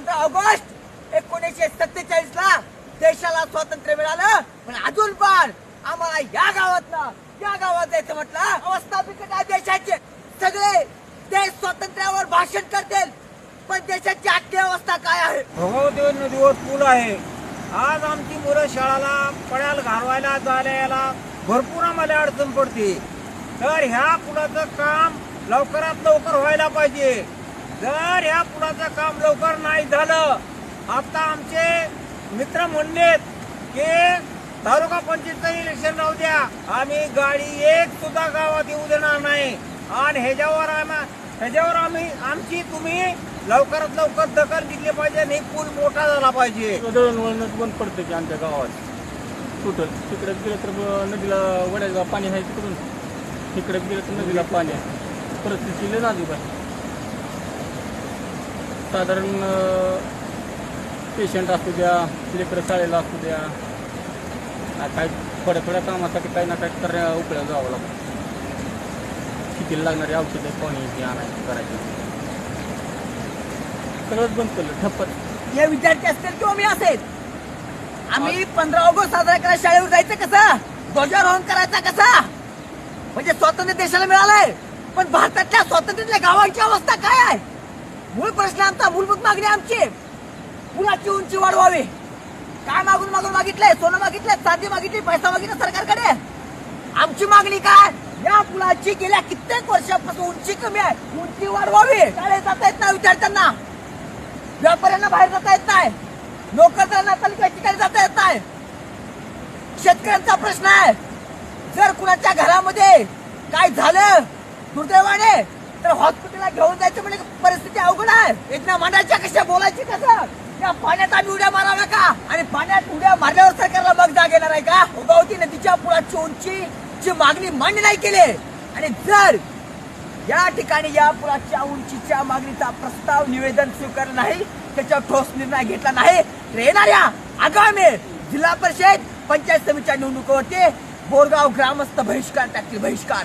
पंधरा ऑगस्ट एकोणीसशे सत्तेचाळीस ला देशाला स्वातंत्र्य मिळालं. पण अजून पण आम्हाला या गावातला या गावात जायचं म्हटलं अवस्था बिकट आहे सगळे देश स्वातंत्र्यावर भाषण करतील. पण देशाची आजची अवस्था काय आहे? भगवती नदीवर पूल आहे. आज आमची मुलं शाळाला पड्याला घालवायला जायला यायला भरपूर आम्हाला अडचण पडते. तर ह्या पुलाचं काम लवकरात लवकर व्हायला पाहिजे. जर ह्या पुलाचं काम लवकर नाही झालं. आता आमचे मित्र म्हणलेत की तालुका पंचायतचं इलेक्शन राहू द्या. आम्ही गाडी एक सुद्धा गावात येऊ देणार नाही. आणि ह्याच्यावर आम्हा ह्याच्यावर आम्ही आमची तुम्ही लवकरात लवकर दखल घेतली पाहिजे आणि पूल मोठा झाला पाहिजे. दळणवळणच बंद पडतं की आमच्या गावात. टोटल तिकडे गेलं तर नदीला वड्याचं पाणी आहे तिकडून. तिकडे गेलं तर नदीला पाणी आहे. परिस्थिती लय नाजूक आहे. साधारण पेशंट असू द्या लेकरं शाळेला असू द्या काय थोड्या थोड्या कामासाठी काही ना काही तर उपयोग जावं लागतं. किती लागणारी औषधं पाणी ते आणायची करायची? सगळंच बंद केलं ठप्पच. हे विद्यार्थी असतील किंवा मी असेल? आम्ही पंधरा ऑगस्ट साजरा करायला शाळेवर जायचं कसं? ध्वजारोहण करायचा कसा? म्हणजे स्वातंत्र्य देशाला मिळालंय. पण भारतातल्या स्वातंत्र्यातल्या गावांची अवस्था काय आहे? मूळ प्रश्न आमचा मूलभूत मागणी आमची. पुलाची उंची वाढवावी. काय मागून मागून मागितलंय? सोनं मागितलंय? चांदी मागितली? पैसा मागितला सरकारकडे? आमची मागणी काय? या पुलाची गेल्या कित्येक वर्षापासून उंची कमी आहे. उंची वाढवावी. शाळेत जाता येत नाही विद्यार्थ्यांना. व्यापाऱ्यांना बाहेर जाता येत नाही. नोकरदारांना तालुक्या ठिकाणी जाता येत नाही. शेतकऱ्यांचा प्रश्न आहे. जर कुणाच्या घरामध्ये काय झालं दुर्दैवाने तर हॉस्पिटलला घेऊन जायचं म्हणजे परिस्थिती अवघड आहे वेदना मांडायच्या कशा बोलायची कसं? त्या पाण्यात आम्ही उड्या माराव्या का आणि पाण्यात उड्या मारल्यावर सरकारला मग जाग येणार आहे का? उगवती नदीच्या पुलाची उंची ची मागणी मान्य नाही केली. आणि जर या ठिकाणी या पुलाच्या उंचीच्या मागणीचा प्रस्ताव निवेदन स्वीकारला नाही त्याच्यावर ठोस निर्णय घेतला नाही तर येणाऱ्या आगामी जिल्हा परिषद पंचायत समितीच्या निवडणुकीवरती बोरगाव ग्रामस्थ बहिष्कार टाकतील बहिष्कार.